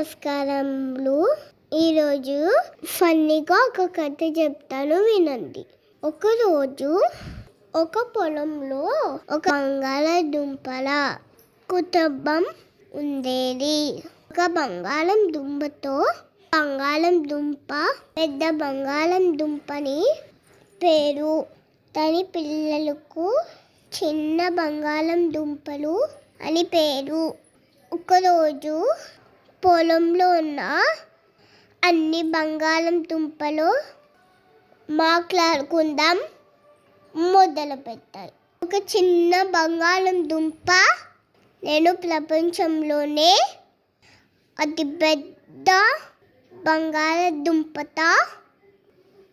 నమస్కారములు. ఈరోజు ఫన్నీగా ఒక కథ చెప్తాను వినండి. ఒకరోజు ఒక పొలంలో ఒక బంగాళదుంపల కుటుంబం ఉండేది. ఒక బంగాళం దుంపతో బంగాళం దుంప పెద్ద బంగాళం దుంపని పేరు. తని పిల్లలకు చిన్న బంగాళం దుంపలు అని పేరు. ఒకరోజు పొలంలో ఉన్న అన్ని బంగాళం దుంపలు మాట్లాడుకుందాం మొదలు పెట్టాయి ఒక చిన్న బంగాళం దుంప నేను ప్రపంచంలోనే అతి పెద్ద బంగాళదుంపతో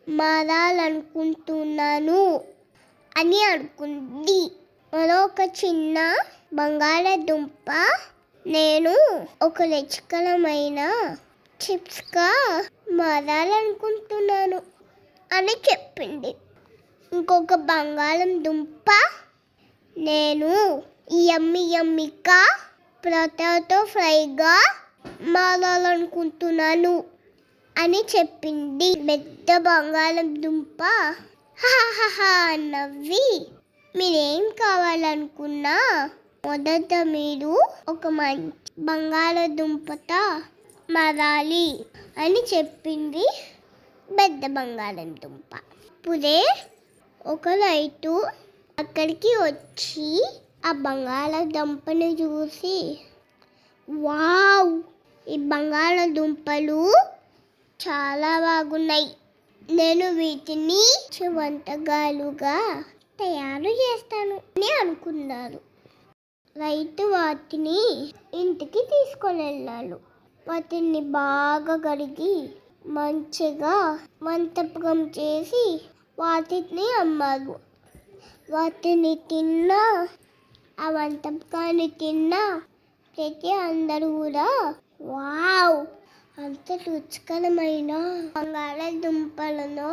మారాలనుకుంటున్నాను అని అనుకుంది. మరొక చిన్న బంగాళదుంప నేను ఒక లెచ్చకలమైన చిప్స్గా మారాలనుకుంటున్నాను అని చెప్పింది. ఇంకొక బంగాళం దుంప నేను యమ్మి యమ్మిగా ప్రొటాటో ఫ్రైగా మారాలనుకుంటున్నాను అని చెప్పింది. పెద్ద బంగాళం దుంప హాహాహా నవ్వి మీరేం కావాలనుకున్నా మొదట మీరు ఒక మంచి బంగాళదుంపతో మరాలి అని చెప్పింది పెద్ద బంగాళదుంప. ఇప్పుడే ఒక రైతు అక్కడికి వచ్చి ఆ బంగాళదుంపను చూసి వావ్! ఈ బంగాళదుంపలు చాలా బాగున్నాయి. నేను వీటిని వంటగాలుగా తయారు చేస్తాను అని అనుకున్నారు. రైతు వాటిని ఇంటికి తీసుకొని వెళ్ళాడు వాటిని బాగా కడిగి మంచిగా మంతపకం చేసి వాటిని అమ్మారు వాటిని తిన్నా ఆ వంటకాన్ని తిన్నా ప్రతి అందరూ కూడా వావ్! అంత రుచికరమైన బంగాళదుంపలను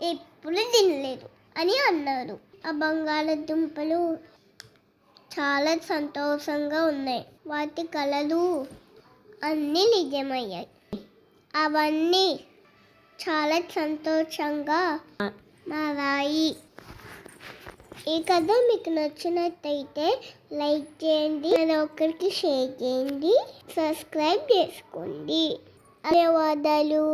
ఎప్పుడు తినలేదు అని అన్నారు. ఆ బంగాళదుంపలు చాలా సంతోషంగా ఉన్నాయి. వాటి కళలు అన్నీ నిజమయ్యాయి. అవన్నీ చాలా సంతోషంగా మారాయి. ఈ కథ మీకు నచ్చినట్టయితే లైక్ చేయండి మరొకరికి షేర్ చేయండి సబ్స్క్రైబ్ చేసుకోండి. ధన్యవాదాలు.